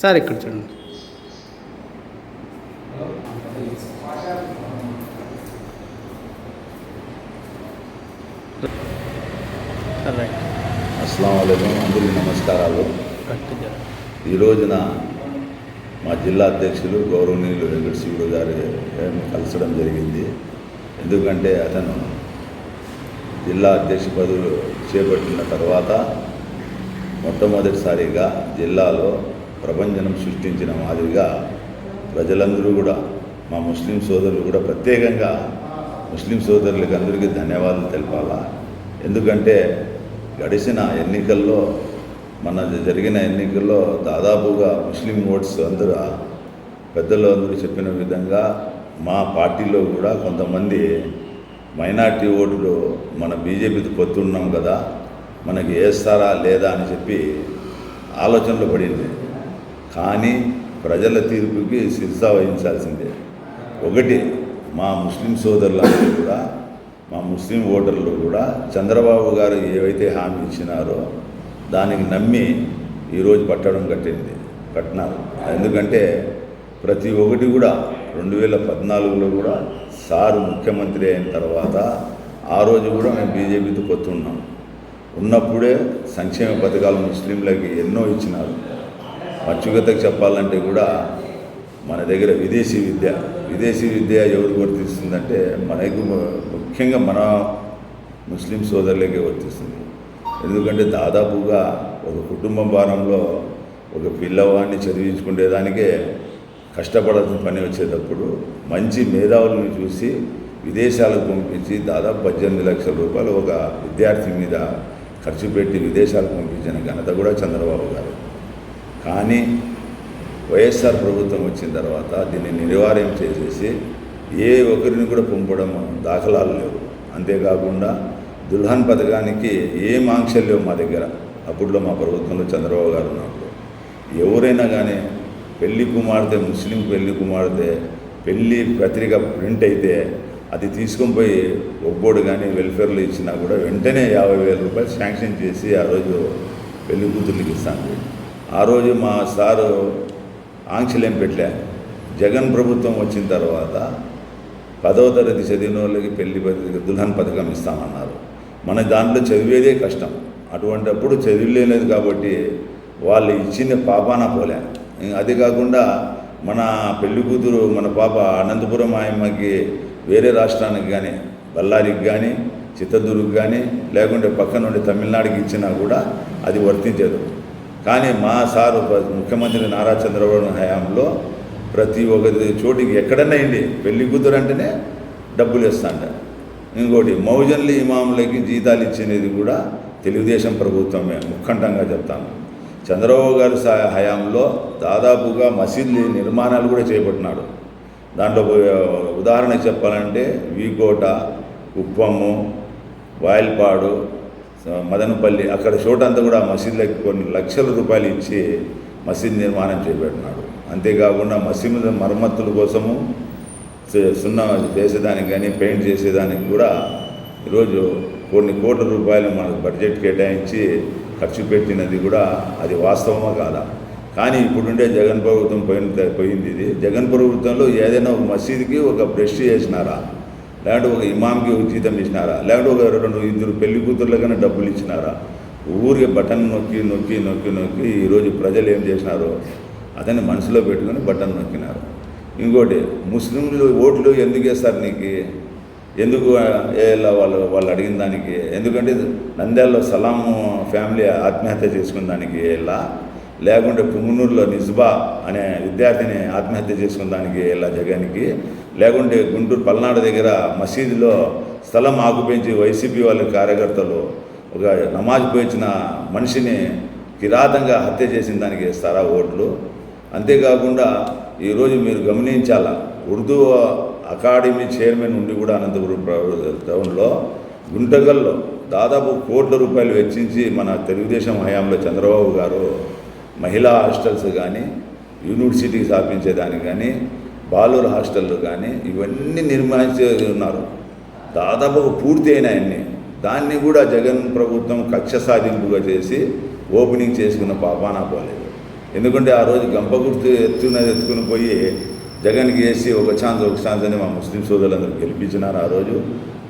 Sir ఇక్కడ చూడండి. Right అస్సలం అయికం అందరికీ నమస్కారాలు. ఈ రోజున మా జిల్లా అధ్యక్షులు గౌరవనీయులు వెంకట శివుడు గారి గారిని కలసడం జరిగింది. ఎందుకంటే అతను జిల్లా అధ్యక్ష పదవులు చేపట్టిన తర్వాత మొట్టమొదటిసారిగా జిల్లాలో ప్రభంజనం సృష్టించిన మాదిరిగా ప్రజలందరూ కూడా మా ముస్లిం సోదరులు కూడా ప్రత్యేకంగా ముస్లిం సోదరులకి అందరికీ ధన్యవాదాలు తెలపాలా? ఎందుకంటే గడిచిన ఎన్నికల్లో మన జరిగిన ఎన్నికల్లో దాదాపుగా ముస్లిం ఓట్స్ అందరూ పెద్దలు అందరూ చెప్పిన విధంగా మా పార్టీలో కూడా కొంతమంది మైనార్టీ ఓటులు మన బీజేపీతో పొత్తున్నాం కదా మనకి వేస్తారా లేదా అని చెప్పి ఆలోచనలు పడింది. కానీ ప్రజల తీర్పుకి శిరస వహించాల్సిందే. ఒకటి మా ముస్లిం సోదరులందరూ కూడా మా ముస్లిం ఓటర్లు కూడా చంద్రబాబు గారు ఏవైతే హామీ ఇచ్చినారో దానికి నమ్మి ఈరోజు పట్టడం కట్టింది కట్టినారు. ఎందుకంటే ప్రతి ఒక్కటి కూడా రెండు వేల పద్నాలుగులో కూడా సారు ముఖ్యమంత్రి అయిన తర్వాత ఆ రోజు కూడా మేము బీజేపీతో పొత్తున్నాం. ఉన్నప్పుడే సంక్షేమ పథకాలు ముస్లింలకి ఎన్నో ఇచ్చినారు. మచ్చుగతకు చెప్పాలంటే కూడా మన దగ్గర విదేశీ విద్య విదేశీ విద్య ఎవరు వర్తిస్తుందంటే మనకు ముఖ్యంగా మన ముస్లిం సోదరులకే వర్తిస్తుంది. ఎందుకంటే దాదాపుగా ఒక కుటుంబ భారంలో ఒక పిల్లవాడిని చదివించుకునేదానికే కష్టపడాల్సిన పని వచ్చేటప్పుడు మంచి మేధావులను చూసి విదేశాలకు పంపించి దాదాపు పద్దెనిమిది లక్షల రూపాయలు ఒక విద్యార్థి మీద ఖర్చు పెట్టి విదేశాలకు పంపించిన ఘనత కూడా చంద్రబాబు గారు. కానీ వైఎస్ఆర్ ప్రభుత్వం వచ్చిన తర్వాత దీన్ని నిర్వార్యం చేసేసి ఏ ఒక్కరిని కూడా పంపడం దాఖలాలు లేవు. అంతేకాకుండా దుల్హన్ పథకానికి ఏం ఆంక్షలు లేవు మా దగ్గర. అప్పుడులో మా ప్రభుత్వంలో చంద్రబాబు గారు ఉన్నప్పుడు. ఎవరైనా కానీ పెళ్ళి కుమార్తె ముస్లిం పెళ్ళి కుమార్తె పెళ్ళి పత్రిక ప్రింట్ అయితే అది తీసుకొని పోయి ఒబ్బోడు కానీ వెల్ఫేర్లో ఇచ్చినా కూడా వెంటనే యాభై వేల రూపాయలు శాంక్షన్ చేసి ఆ రోజు పెళ్ళి కూతుర్లకి ఇస్తాను. ఆ రోజు మా సారు ఆంక్షలేం పెట్టలే జగన్ ప్రభుత్వం వచ్చిన తర్వాత పదవ తరగతి చదివిన వాళ్ళకి పెళ్ళి పత్రిక దుల్హన్ పథకం ఇస్తామన్నారు. మన దాంట్లో చదివేదే కష్టం. అటువంటప్పుడు చదివలేదు కాబట్టి వాళ్ళు ఇచ్చిన పాపాన పోలే. అది కాకుండా మన పెళ్ళి కూతురు మన పాప అనంతపురం ఆయమ్మకి వేరే రాష్ట్రానికి కానీ బళ్ళారికి కానీ చిత్తూరుకి కానీ లేకుంటే పక్కనుండి తమిళనాడుకి ఇచ్చినా కూడా అది వర్తించదు. కానీ మా సారు ముఖ్యమంత్రి నారా చంద్రబాబు హయాంలో ప్రతి ఒక్క చోటికి ఎక్కడన్నా అయింది పెళ్ళి కూతురు అంటేనే డబ్బులు ఇస్తాంట ఇంకోటి మౌజన్లు ఇమాములకి జీతాలు ఇచ్చినది కూడా తెలుగుదేశం ప్రభుత్వమే ముఖండంగా చెప్తాను. చంద్రబాబు గారి హయాంలో దాదాపుగా మసీదులు నిర్మాణాలు కూడా చేపట్టినాడు. దాంట్లో ఉదాహరణ చెప్పాలంటే వీకోట ఉప్పము వాయల్పాడు మదనపల్లి అక్కడ చోటంతా కూడా మసీదులకి కొన్ని లక్షల రూపాయలు ఇచ్చి మసీద్ నిర్మాణం చేపెట్టినాడు. అంతేకాకుండా మసీదు మరమ్మతుల కోసము సున్నా చేసేదానికి కానీ పెయింట్ చేసేదానికి కూడా ఈరోజు కొన్ని కోట్ల రూపాయలు మనకు బడ్జెట్ కేటాయించి ఖర్చు పెట్టినది కూడా అది వాస్తవమా కాదా? కానీ ఇప్పుడుండే జగన్ ప్రభుత్వం పోయిన పోయింది ఇది. జగన్ ప్రభుత్వంలో ఏదైనా ఒక మసీదుకి ఒక బ్రష్ చేసినారా? లేదంటే ఒక ఇమాంకి ఒక జీతం ఇచ్చినారా? లేకుంటే ఒక రెండు ఇద్దరు పెళ్ళి కూతుర్లకైనా డబ్బులు ఇచ్చినారా? ఊరికి బటన్ నొక్కి నొక్కి నొక్కి నొక్కి ఈరోజు ప్రజలు ఏం చేసినారో అతన్ని మనసులో పెట్టుకొని బటన్ నొక్కినారు. ఇంకోటి ముస్లింలు ఓట్లు ఎందుకు వేస్తారు నీకు? ఎందుకు ఏలా వాళ్ళు వాళ్ళు అడిగిన దానికి? ఎందుకంటే నంద్యాలలో సలాం ఫ్యామిలీ ఆత్మహత్య చేసుకున్న దానికి ఎలా లేకుంటే పుంగునూరులో నిజ్బా అనే విద్యార్థిని ఆత్మహత్య చేసుకున్న దానికి ఎలా జగానికి లేకుంటే గుంటూరు పల్నాడు దగ్గర మసీదులో స్థలం ఆకుపెంచి వైసీపీ వాళ్ళ కార్యకర్తలు ఒక నమాజ్ పోయించిన మనిషిని కిరాతంగా హత్య చేసిన దానికి వేస్తారా ఓట్లు. అంతేకాకుండా ఈరోజు మీరు గమనించాలా ఉర్దూ అకాడమీ చైర్మన్ ఉండి కూడా అనంతపురం టౌన్లో గుంటగల్లో దాదాపు కోట్ల రూపాయలు వెచ్చించి మన తెలుగుదేశం హయాంలో చంద్రబాబు గారు మహిళా హాస్టల్స్ కానీ యూనివర్సిటీ స్థాపించేదానికి కానీ బాలుర హాస్టళ్ళు కానీ ఇవన్నీ నిర్మించి ఉన్నారు దాదాపు పూర్తి అయినాయన్ని దాన్ని కూడా జగన్ ప్రభుత్వం కక్ష సాధింపుగా చేసి ఓపెనింగ్ చేసుకున్న పాపానా పోలేదు. ఎందుకంటే ఆ రోజు గంప గుర్తు ఎత్తున ఎత్తుకుని పోయి జగన్కి వేసి ఒక ఛాన్స్ ఒక ఛాన్స్ అని మా ముస్లిం సోదరులందరూ గెలిపించినారు ఆ రోజు.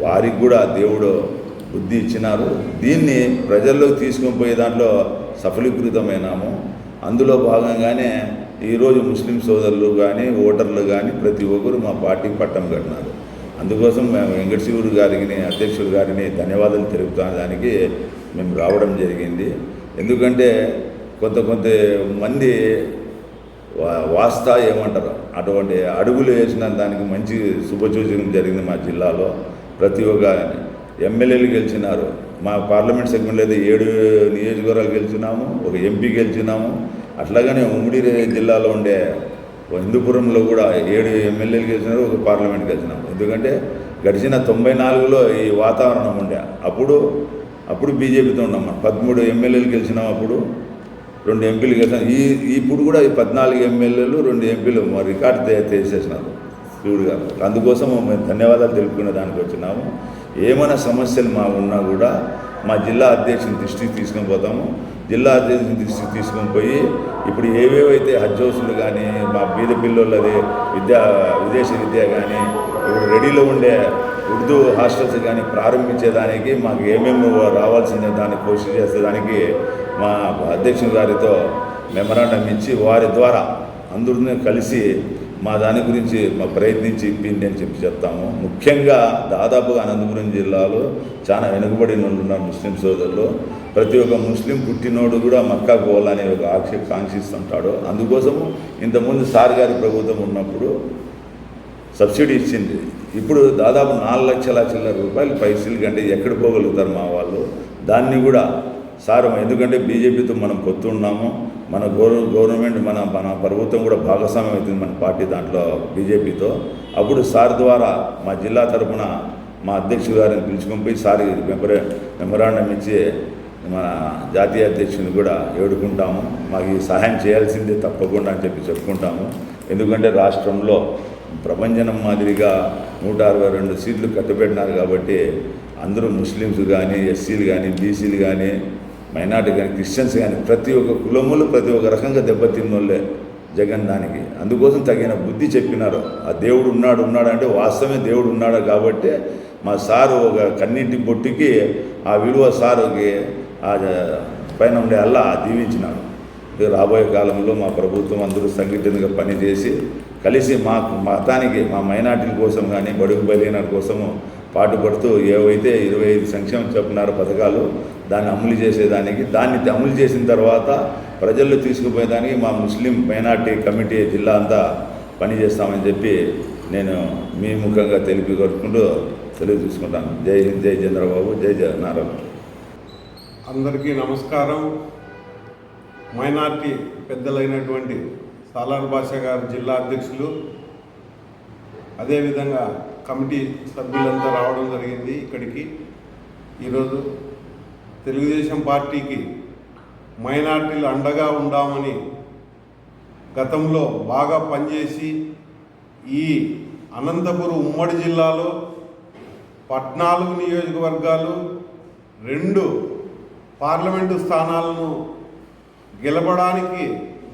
వారికి కూడా దేవుడు బుద్ధి ఇచ్చినారు. దీన్ని ప్రజల్లోకి తీసుకొని పోయే దాంట్లో సఫలీకృతమైనాము. అందులో భాగంగానే ఈరోజు ముస్లిం సోదరులు కానీ ఓటర్లు కానీ ప్రతి ఒక్కరు మా పార్టీకి పట్టం కట్టినారు. అందుకోసం మేము వెంకటశివుడు గారికి అధ్యక్షుడు గారిని ధన్యవాదాలు తెలుపుతాం దానికి మేము రావడం జరిగింది. ఎందుకంటే కొంత కొంత మంది వాస్తా ఏమంటారు? అటువంటి అడుగులు వేసిన దానికి మంచి శుభసూచనం జరిగింది మా జిల్లాలో ప్రతి ఒక్క ఎమ్మెల్యేలు గెలిచినారు. మా పార్లమెంట్ సెగ్మెంట్లో అయితే ఏడు నియోజకవర్గాలు గెలిచినాము ఒక ఎంపీ గెలిచినాము. అట్లాగనే ఉమ్మడి జిల్లాలో ఉండే హిందూపురంలో కూడా ఏడు ఎమ్మెల్యేలు గెలిచినారు ఒక పార్లమెంట్ గెలిచినాము ఎందుకంటే గడిచిన తొంభై నాలుగులో ఈ వాతావరణం ఉండే. అప్పుడు అప్పుడు బీజేపీతో ఉన్నాం మనం. పదమూడు ఎమ్మెల్యేలు గెలిచినాం అప్పుడు రెండు ఎంపీలు గెలిచినాం. ఈ ఇప్పుడు కూడా ఈ పద్నాలుగు ఎమ్మెల్యేలు రెండు ఎంపీలు మా రికార్డు తే- తీసేసినారు శివుడు గారు. అందుకోసం మేము ధన్యవాదాలు తెలుపుకునే దానికి వచ్చినాము. ఏమైనా సమస్యలు మా ఉన్నా కూడా మా జిల్లా అధ్యక్షుని దృష్టికి తీసుకుని పోతాము. జిల్లా దృష్టికి తీసుకొని పోయి ఇప్పుడు ఏవేవైతే హజ్ కానీ మా బీద పిల్లలది విద్యా విదేశీ విద్య కానీ ఇప్పుడు రెడీలో ఉండే ఉర్దూ హాస్టల్స్ కానీ ప్రారంభించేదానికి మాకు ఏమేమి రావాల్సిందే దాన్ని కోషి చేసేదానికి మా అధ్యక్షుడు గారితో మెమరాండం ఇచ్చి వారి ద్వారా అందరినీ కలిసి మా దాని గురించి మా ప్రయత్నించి ఇప్పింది అని చెప్పి చెప్తాము. ముఖ్యంగా దాదాపుగా అనంతపురం జిల్లాలో చాలా వెనుకబడిన వాళ్ళు ముస్లిం సోదరులు. ప్రతి ఒక్క ముస్లిం పుట్టినోడు కూడా మక్కా పోవాలని ఒక ఆక్ష కాంక్షిస్తుంటాడు. అందుకోసము ఇంతకుముందు సార్ గారి ప్రభుత్వం ఉన్నప్పుడు సబ్సిడీ ఇచ్చింది. ఇప్పుడు దాదాపు నాలుగు లక్షల చిల్లర రూపాయలు పైసలు కంటే ఎక్కడ పోగలుగుతారు మా వాళ్ళు? దాన్ని కూడా సార్. ఎందుకంటే బీజేపీతో మనం పొత్తు ఉన్నాము. మన గౌరవ గవర్నమెంట్ మన మన ప్రభుత్వం కూడా భాగస్వామ్యం అవుతుంది మన పార్టీ దాంట్లో బీజేపీతో. అప్పుడు సార్ ద్వారా మా జిల్లా తరఫున మా అధ్యక్షుడు గారిని పిలుచుకొని పోయి సార్ మెమరా మెమరాండం ఇచ్చి మన జాతీయ అధ్యక్షుని కూడా ఏడుకుంటాము. మాకు ఈ సహాయం చేయాల్సిందే తప్పకుండా అని చెప్పి చెప్పుకుంటాము. ఎందుకంటే రాష్ట్రంలో ప్రపంచం మాదిరిగా నూట అరవై రెండు సీట్లు కట్టబెట్టినారు కాబట్టి అందరూ ముస్లిమ్స్ కానీ ఎస్సీలు కానీ బీసీలు కానీ మైనార్టీ కానీ క్రిస్టియన్స్ కానీ ప్రతి ఒక్క కులములు ప్రతి ఒక్క రకంగా దెబ్బతిన్నోళ్ళే జగన్ దానికి. అందుకోసం తగిన బుద్ధి చెప్పినారు. ఆ దేవుడు ఉన్నాడు ఉన్నాడు అంటే వాస్తవమే దేవుడు ఉన్నాడు కాబట్టి మా సారు ఒక కన్నీటి బొట్టుకి ఆ విలువ సారుకి పైన ఉండే అల్లా దీవించినాడు. రాబోయే కాలంలో మా ప్రభుత్వం అందరూ సంఘటితంగా పనిచేసి కలిసి మా మతానికి మా మైనార్టీల కోసం కానీ బడుగు బలైన కోసము పాటుపడుతూ ఏవైతే ఇరవై ఐదు సంక్షేమ చెప్పినారో పథకాలు దాన్ని అమలు చేసేదానికి దాన్ని అమలు చేసిన తర్వాత ప్రజల్లో తీసుకుపోయేదానికి మా ముస్లిం మైనార్టీ కమిటీ జిల్లా అంతా పనిచేస్తామని చెప్పి నేను మీ ముఖంగా తెలిపి కొట్టుకుంటూ తెలియజేసుకుంటాను. జై హింద్ జై చంద్రబాబు జై జగన్నారాయణ అందరికీ నమస్కారం. మైనార్టీ పెద్దలైనటువంటి సాలార్ భాష గారు జిల్లా అధ్యక్షులు. అదేవిధంగా కమిటీ సభ్యులంతా రావడం జరిగింది ఇక్కడికి. ఈరోజు తెలుగుదేశం పార్టీకి మైనార్టీలు అండగా ఉండామని గతంలో బాగా పనిచేసి ఈ అనంతపురం ఉమ్మడి జిల్లాలో పద్నాలుగు నియోజకవర్గాలు రెండు పార్లమెంటు స్థానాలను గెలపడానికి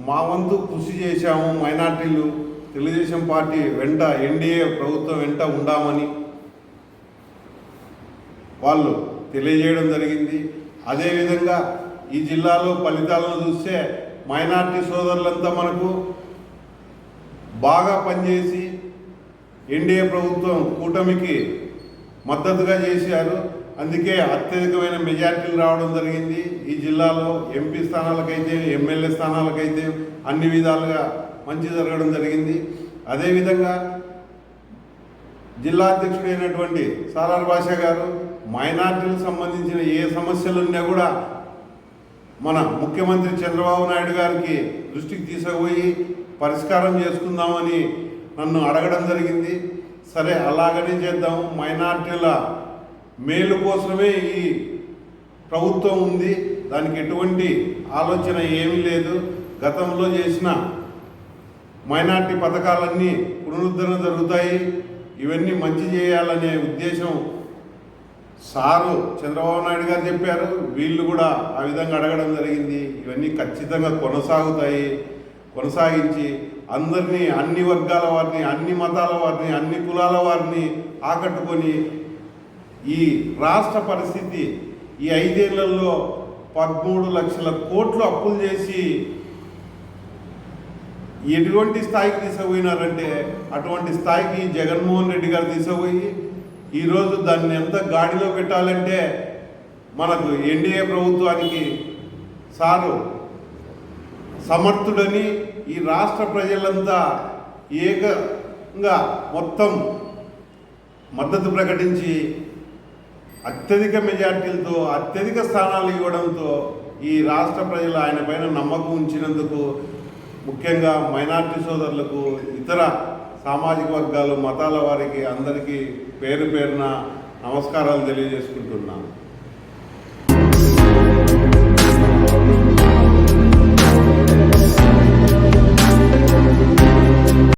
మా వంతు కృషి చేశాము. మైనార్టీలు తెలుగుదేశం పార్టీ వెంట ఎన్డీఏ ప్రభుత్వం వెంట ఉండామని వాళ్ళు తెలియజేయడం జరిగింది. అదేవిధంగా ఈ జిల్లాలో ఫలితాలను చూస్తే మైనార్టీ సోదరులంతా మనకు బాగా పనిచేసి ఎన్డీఏ ప్రభుత్వం కూటమికి మద్దతుగా చేశారు. అందుకే అత్యధికమైన మెజార్టీలు రావడం జరిగింది. ఈ జిల్లాలో ఎంపీ స్థానాలకైతే ఎమ్మెల్యే స్థానాలకైతే అన్ని విధాలుగా మంచి జరగడం జరిగింది. అదేవిధంగా జిల్లా అధ్యక్షుడైనటువంటి సాలార్ భాష గారు మైనార్టీలకు సంబంధించిన ఏ సమస్యలు ఉన్నా కూడా మన ముఖ్యమంత్రి చంద్రబాబు నాయుడు గారికి దృష్టికి తీసుకుపోయి పరిష్కారం చేసుకుందామని నన్ను అడగడం జరిగింది. సరే అలాగనే చేద్దాము మైనార్టీల మేలు కోసమే ఈ ప్రభుత్వం ఉంది. దానికి ఎటువంటి ఆలోచన ఏమీ లేదు. గతంలో చేసిన మైనార్టీ పథకాలన్నీ పునరుద్ధరణ జరుగుతాయి. ఇవన్నీ మంచి చేయాలనే ఉద్దేశం సారు చంద్రబాబు నాయుడు గారు చెప్పారు. వీళ్ళు కూడా ఆ విధంగా అడగడం జరిగింది. ఇవన్నీ ఖచ్చితంగా కొనసాగుతాయి. కొనసాగించి అందరినీ అన్ని వర్గాల వారిని అన్ని మతాల వారిని అన్ని కులాల వారిని ఆకట్టుకొని ఈ రాష్ట్ర పరిస్థితి ఈ ఐదేళ్ళలో పదమూడు లక్షల కోట్లు అప్పులు చేసి ఎటువంటి స్థాయికి తీసుకుపోయినారంటే అటువంటి స్థాయికి జగన్మోహన్ రెడ్డి గారు తీసుకుపోయి ఈరోజు దాన్ని ఎంత గాడిలో పెట్టాలంటే మనకు ఎన్డీఏ ప్రభుత్వానికి సారు సమర్థుడని ఈ రాష్ట్ర ప్రజలంతా ఏకంగా మొత్తం మద్దతు ప్రకటించి అత్యధిక మెజార్టీలతో అత్యధిక స్థానాలు ఇవ్వడంతో ఈ రాష్ట్ర ప్రజలు ఆయన పైన నమ్మకం ఉంచినందుకు ముఖ్యంగా మైనార్టీ సోదరులకు ఇతర సామాజిక వర్గాలు మతాల వారికి అందరికీ పేరు పేరున నమస్కారాలు తెలియజేసుకుంటున్నాను.